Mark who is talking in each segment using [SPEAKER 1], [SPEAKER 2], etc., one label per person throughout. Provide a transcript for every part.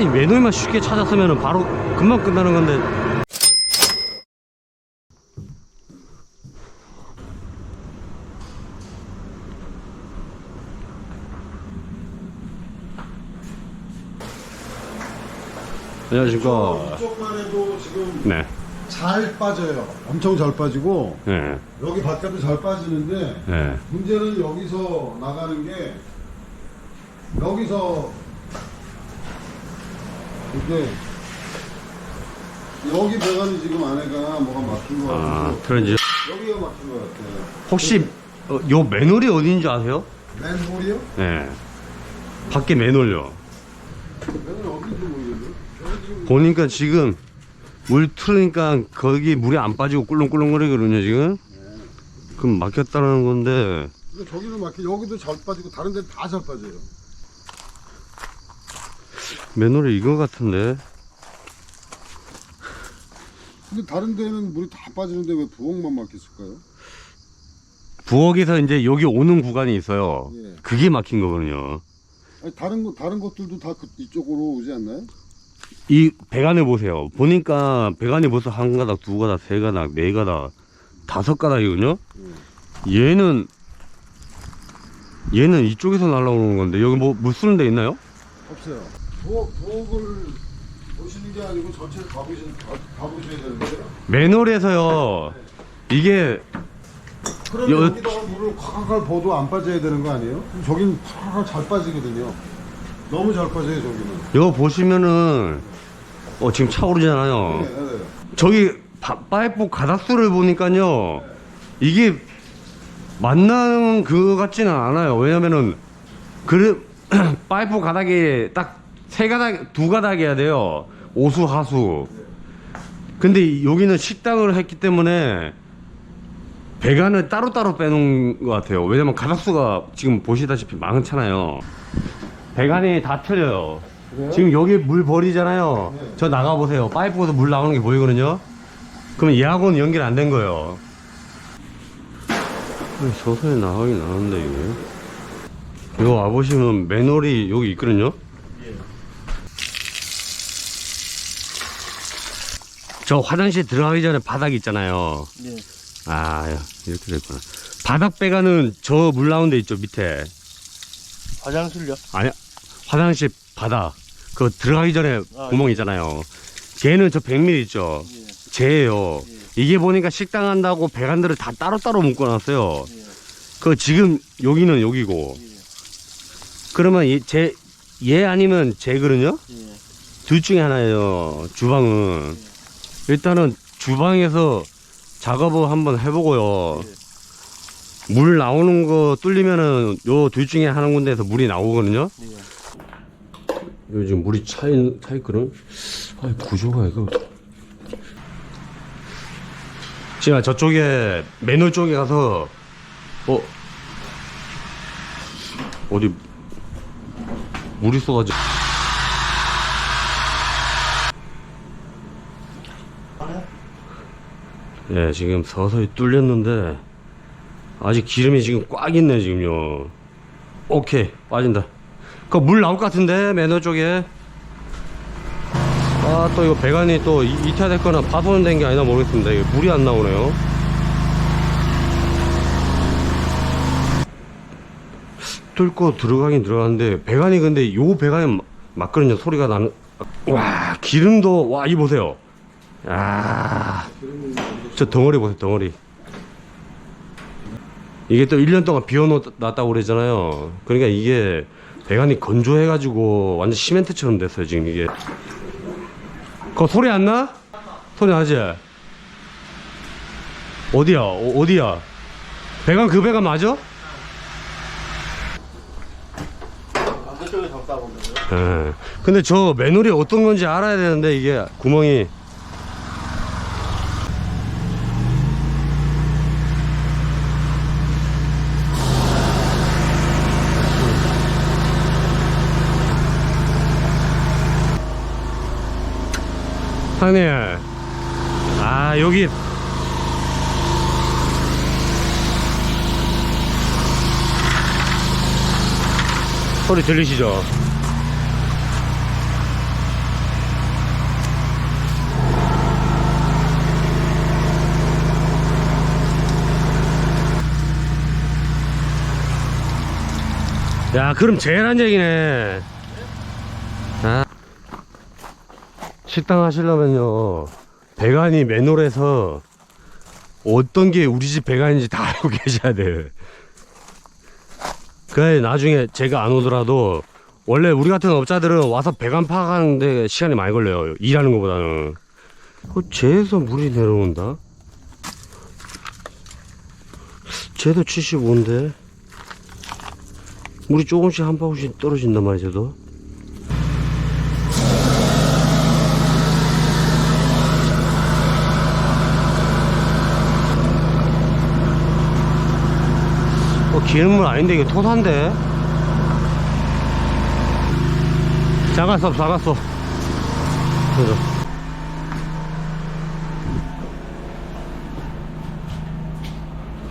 [SPEAKER 1] 이 매너만 쉽게 찾았으면 바로 금방 끝나는 건데 안녕하십니까
[SPEAKER 2] 이쪽만 해도 지금
[SPEAKER 1] 네,
[SPEAKER 2] 잘 빠져요. 엄청 잘 빠지고
[SPEAKER 1] 네,
[SPEAKER 2] 여기 밖에도 잘 빠지는데
[SPEAKER 1] 네.
[SPEAKER 2] 문제는 여기서 나가는 게 여기서 이게 여기 배관이 지금 안에가 뭐가 막힌 거
[SPEAKER 1] 아,
[SPEAKER 2] 같고
[SPEAKER 1] 그런지
[SPEAKER 2] 여기가 막힌 거 같아요.
[SPEAKER 1] 혹시 어, 요 맨홀이 어딘지 아세요?
[SPEAKER 2] 맨홀이요?
[SPEAKER 1] 네. 밖에 맨홀요.
[SPEAKER 2] 맨홀 어딘지. 여기 지금
[SPEAKER 1] 보니까 지금 물 틀으니까 거기 물이 안 빠지고 꿀렁꿀렁거리거든요 지금. 그럼 막혔다는 건데
[SPEAKER 2] 근데 저기도 막히 여기도 잘 빠지고 다른 데는 다 잘 빠져요.
[SPEAKER 1] 맨홀이 이거 같은데.
[SPEAKER 2] 근데 다른 데는 물이 다 빠지는데 왜 부엌만 막혔을까요?
[SPEAKER 1] 부엌에서 이제 여기 오는 구간이 있어요.
[SPEAKER 2] 예.
[SPEAKER 1] 그게 막힌 거거든요.
[SPEAKER 2] 아니, 다른 거 다른 것들도 다 그, 이쪽으로 오지 않나요?
[SPEAKER 1] 이 배관을 보세요. 보니까 배관이 벌써 한 가닥, 두 가닥, 세 가닥, 네 가닥, 다섯 가닥이거든요. 얘는 얘는 이쪽에서 날라오는 건데 여기 뭐 물 쓰는 데 있나요?
[SPEAKER 2] 없어요. 부엌 부엌을 보시는 게 아니고 전체를 가보시 가, 가보셔야 되는데요.
[SPEAKER 1] 맨홀에서요. 이게
[SPEAKER 2] 그럼
[SPEAKER 1] 여-
[SPEAKER 2] 여기다가 물을 콸콸콸 부어도 안 빠져야 되는 거 아니에요? 그럼 저긴 콸콸 잘 빠지거든요. 너무 잘 빠져요 저기는.
[SPEAKER 1] 이거 보시면은 어 지금 차오르잖아요.
[SPEAKER 2] 네, 네, 네.
[SPEAKER 1] 저기 바- 파이프 가닥수를 보니까요 이게 만나는 그거 같지는 않아요. 왜냐면은 그 파이프 가닥이 딱 세 가닥 두 가닥이야 돼요. 오수 하수. 근데 여기는 식당을 했기 때문에 배관을 따로따로 빼놓은 것 같아요. 왜냐면 가닥수가 지금 보시다시피 많잖아요. 배관이 다 틀려요.
[SPEAKER 2] 그래요?
[SPEAKER 1] 지금 여기 물 버리잖아요.
[SPEAKER 2] 네.
[SPEAKER 1] 저 나가보세요. 파이프에서 물 나오는 게 보이거든요. 그럼 얘하고는 연결 안 된 거예요. 서서히 나가긴 나는데, 이게. 이거 와보시면 맨홀이 여기 있거든요. 저 화장실 들어가기 전에 바닥 있잖아요.
[SPEAKER 3] 예.
[SPEAKER 1] 아, 이렇게 됐구나. 바닥 배관은 저 물 나오는 데 있죠, 밑에.
[SPEAKER 3] 화장실요?
[SPEAKER 1] 아니 화장실 바닥 그 들어가기 전에
[SPEAKER 3] 아,
[SPEAKER 1] 구멍 있잖아요 걔는 저 100mm 있죠
[SPEAKER 3] 예.
[SPEAKER 1] 쟤예요 이게 보니까 식당 한다고 배관들을 다 따로따로 묶어놨어요
[SPEAKER 3] 예.
[SPEAKER 1] 그 지금 여기는 여기고
[SPEAKER 3] 예.
[SPEAKER 1] 그러면 얘, 쟤, 얘 아니면 쟤거든요
[SPEAKER 3] 예.
[SPEAKER 1] 둘 중에 하나예요 주방은 일단은 주방에서 작업을 한번 해보고요 물 나오는 거 뚫리면은 요 둘 중에 하나 군데에서 물이 나오거든요
[SPEAKER 3] 예.
[SPEAKER 1] 이거 지금 물이 차 있, 차 있거든? 아, 구조가 이거. 제가 저쪽에, 맨홀 쪽에 가서, 어, 어디, 물이 쏟아져. 예, 지금 서서히 뚫렸는데, 아직 기름이 지금 꽉 있네, 지금요. 오케이, 빠진다. 그 물 나올 것 같은데 매너 쪽에. 아 또 이거 배관이 또 이- 이탈됐거나 파손된 게 아니나 모르겠습니다. 이게 물이 안 나오네요. 뚫고 들어가긴 들어가는데 배관이 근데 요 배관이 마- 맞거든요 소리가 나는 와 기름도 와 이 보세요. 아 저 덩어리 보세요 덩어리 이게 또 1년 동안 비워놨다고 그러잖아요. 그러니까 이게 배관이 건조해 가지고 완전 시멘트처럼 됐어요, 지금 이게. 그거 소리 안 나? 소리 나지? 어디야? 어, 디야 배관 그 배관 맞아? 예. 근데 저 맨홀이 어떤 건지 알아야 되는데 이게 구멍이. 터널 아 여기. 소리 들리시죠? 야 그럼 제일 한 얘기네. 식당 하시려면요, 배관이 맨홀에서 어떤 게 우리 집 배관인지 다 알고 계셔야 돼. 그래, 나중에 제가 안 오더라도, 원래 우리 같은 업자들은 와서 배관 파악하는데 시간이 많이 걸려요. 일하는 것보다는. 어, 쟤에서 물이 내려온다? 쟤도 75인데? 물이 조금씩 한 방울씩 떨어진단 말이죠, 도 기름물 아닌데, 이거 토사인데? 작았어, 작았어. 그래.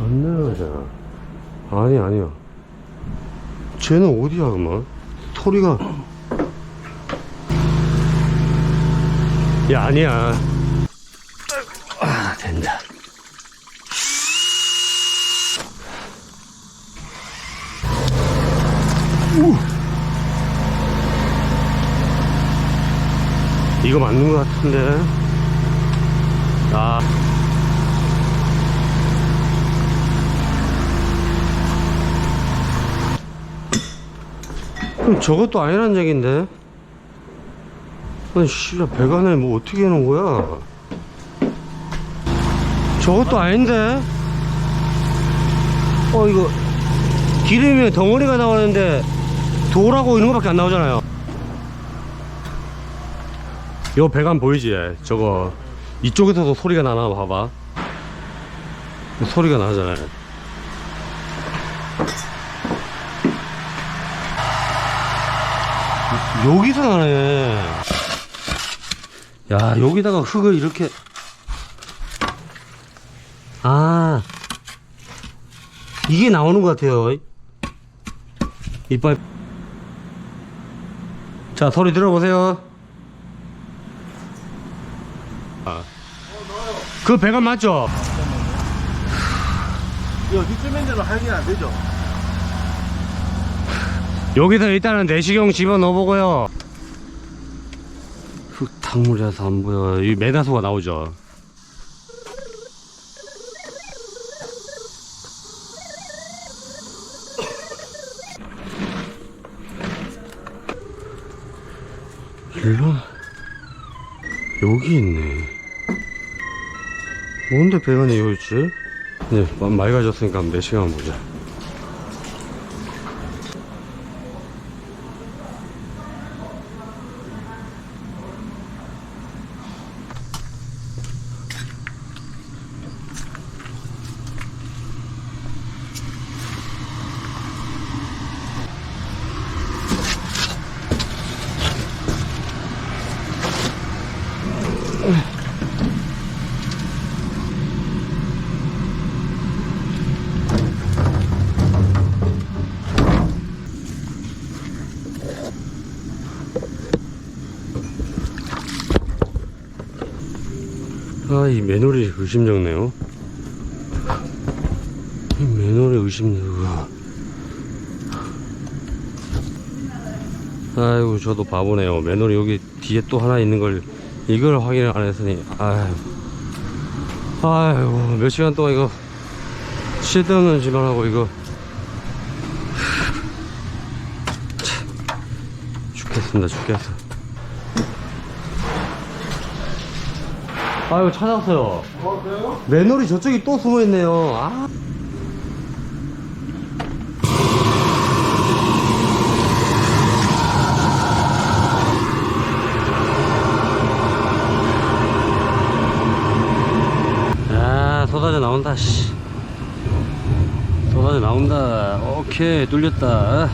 [SPEAKER 1] 안 내려가잖아. 아니, 아니야. 쟤는 어디야, 그만? 소리가. 야, 아니야. 이거 맞는 것 같은데. 아. 그럼 저것도 아니란 얘긴데? 아니, 씨야, 배관에 뭐 어떻게 해놓은 거야? 저것도 아닌데? 어, 이거, 기름이 덩어리가 나오는데, 돌하고 이런 거밖에 안 나오잖아요. 요 배관 보이지? 저거, 이쪽에서도 소리가 나나 봐봐. 소리가 나잖아요. 여기서 나네. 야, 여기다가 흙을 이렇게. 아. 이게 나오는 것 같아요. 이빨. 자, 소리 들어보세요. 아. 그 배관 맞죠?
[SPEAKER 3] 이거 뒷주면대로 할게 안 되죠?
[SPEAKER 1] 여기서 일단은 내시경 집어 넣어보고요. 흙탕물이라서 안 보여. 이 메다소가 나오죠. 일로 여기 있네. 뭔데 배관이 여기 있지? 네, 마- 맑아졌으니까 내시경 한번 보자. 아, 이 매놀이 의심쩍네요. 이 매놀이 의심쩍아. 아이고, 저도 바보네요. 매놀이 여기 뒤에 또 하나 있는 걸, 이걸 확인을 안 했으니, 아이고. 아이고, 몇 시간 동안 이거, 쓸데없는 짓만 하고, 이거. 참, 죽겠습니다, 죽겠어. 아이고, 찾았어요.
[SPEAKER 2] 어, 그래요?
[SPEAKER 1] 맨홀이 저쪽에 또 숨어 있네요. 아. 아, 쏟아져 나온다, 씨. 쏟아져 나온다. 오케이, 뚫렸다.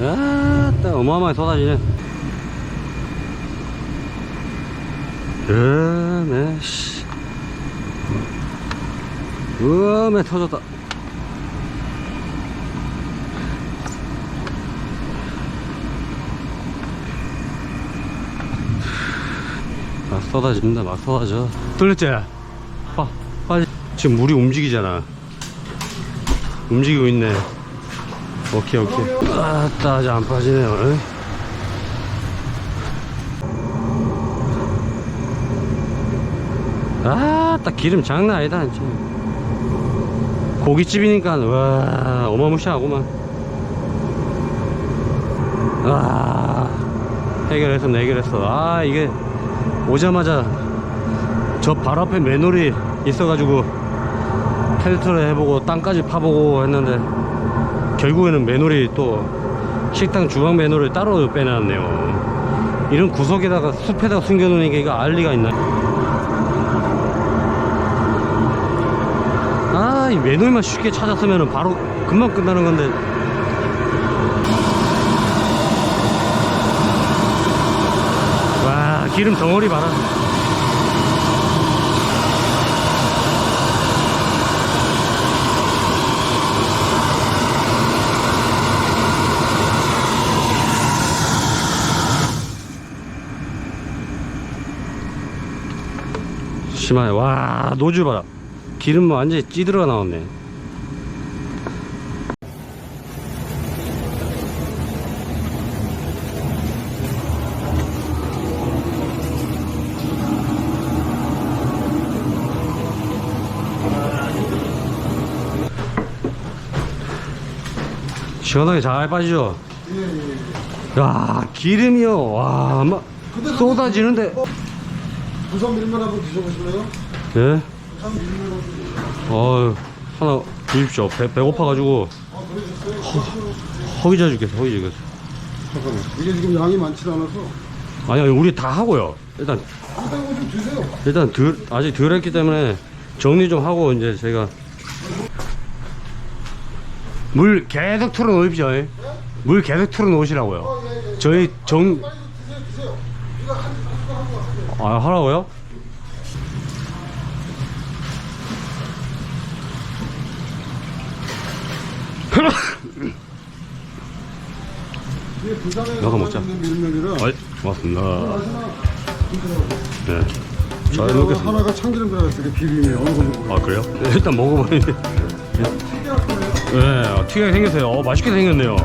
[SPEAKER 1] 아, 딱 어마어마하게 쏟아지네. 그네 씨. 으메 터졌다. 막 쏟아집니다. 막 쏟아져. 뚫렸지? 빠, 빠지. 지금 물이 움직이잖아. 움직이고 있네. 오케이 오케이 아따 아직 안 빠지네요 에? 아따 기름 장난 아니다 진짜 고깃집이니까 와 어마무시하구만. 아 해결했어 해결했어 아 이게 오자마자 저 바로 앞에 맨홀이 있어가지고 테스트를 해보고 땅까지 파보고 했는데 결국에는 맨홀이 또 식당 주방 맨홀을 따로 빼놨네요. 이런 구석에다가 숲에다가 숨겨놓으니까 이거 알리가 있나 아이 맨홀만 쉽게 찾았으면 바로 금방 끝나는 건데. 와 기름 덩어리 봐라. 심하네. 와 노즐 봐라 기름 뭐 완전히 찌들어 나왔네. 시원하게 잘 빠지죠? 야 기름이요. 와 막 쏟아지는데.
[SPEAKER 2] 부산 밀면 한번 드셔보실래요?
[SPEAKER 1] 예? 어휴 하나 주십시오. 배, 배고파가지고.
[SPEAKER 2] 아 그러셨어요?
[SPEAKER 1] 허기져 죽겠어 허기져 죽겠어
[SPEAKER 2] 잠깐만. 이게 지금 양이 많지 않아서.
[SPEAKER 1] 아니 아니 우리 다 하고요. 일단
[SPEAKER 2] 일단 이거 좀 드세요.
[SPEAKER 1] 일단 덜, 아직 덜 했기 때문에 정리 좀 하고 이제 제가 물 계속 틀어 놓으십시오 예? 물 계속 틀어 놓으시라고요. 저희 정 아, 하라고요? 나가 먹자.
[SPEAKER 2] 밀면이라
[SPEAKER 1] 어이, 고맙습니다. 네. 잘
[SPEAKER 2] 이거
[SPEAKER 1] 먹겠습니다.
[SPEAKER 2] 하나가 참기름 들어갔어요 이게 비빔이 어느 정도
[SPEAKER 1] 아, 그래요? 네, 일단 먹어보는데.
[SPEAKER 2] 거예요
[SPEAKER 1] 네, 아, 튀게 생겼어요. 어, 맛있게 생겼네요.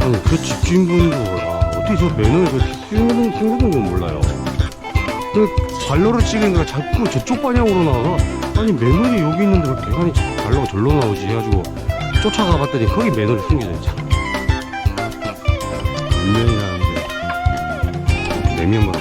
[SPEAKER 1] 아니, 그 집주인분도, 아, 어떻게 저 매너에 그 싱그든, 싱그든 건 몰라요. 그 발로를 찍으니까 자꾸 저쪽 방향으로 나와서, 아니, 매너이 여기 있는데 왜 배관이 발로가 절로 나오지? 해가지고 쫓아가 봤더니 거기 매너이 생겨져 있잖아. 나는데. 냄이 한번